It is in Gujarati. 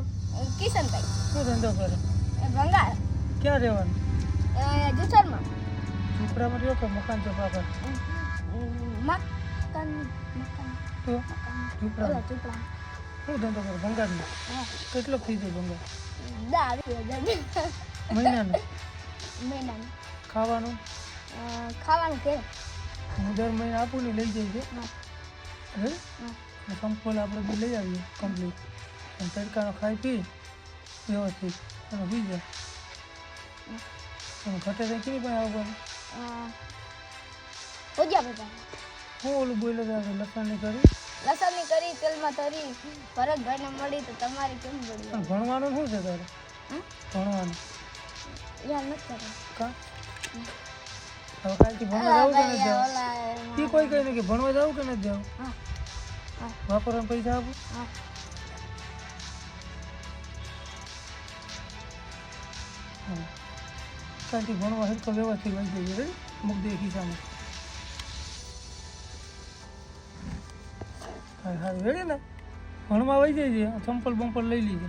નામ કિશનભાઈ. શું ધંધો કરે? ભંગાર. ક્યાં રહેવાનું? જુસરમાં. ઝૂંપડામાં રહ્યો કે મકાન ચોક પર? મકાન મકાન તો? ઝૂંપડા ચૂપડા શું ધંધો કરો? ભંગારનો કેટલો થઈ જાય ભંગાર? હજાર મહિનાનો? ખાવાનું? ખાવાનું કે. હું દર મહિને આપું ને લઈ જઈએ સંપોલ આપણે બી લઈ આવીએ કમ્પ્લીટ તડકાનો ખાઈ પી વ્યવસ્થિત. અને પી જાય અને ઘટે તો કેવી પણ પૂજ્યા બધા હું ઓલું બોલ્યો તો આપણે લસણની કરી. લસણની કરી તેલમાં તરી ભરતભાઈને મળી તો તમારી કેમ મળી પણ ભણવાનું શું છે તારે? ભણવાનું. યાર નથી કા? હવે કાલથી ભણવા જાવ કે નથી જવું? એ કોઈ કહે ને કે ભણવા જાવ કે નથી જાવ? વાપરવાના પૈસા આપું? હા. કે ઘણો ભણવા સરખો વ્યવસ્થિત હોય જઈએ અમુક દેખી સામે. હા હા રેડી ને. ભણવા વહી જઈએ ચંપલ બંપલ લઈ લીજે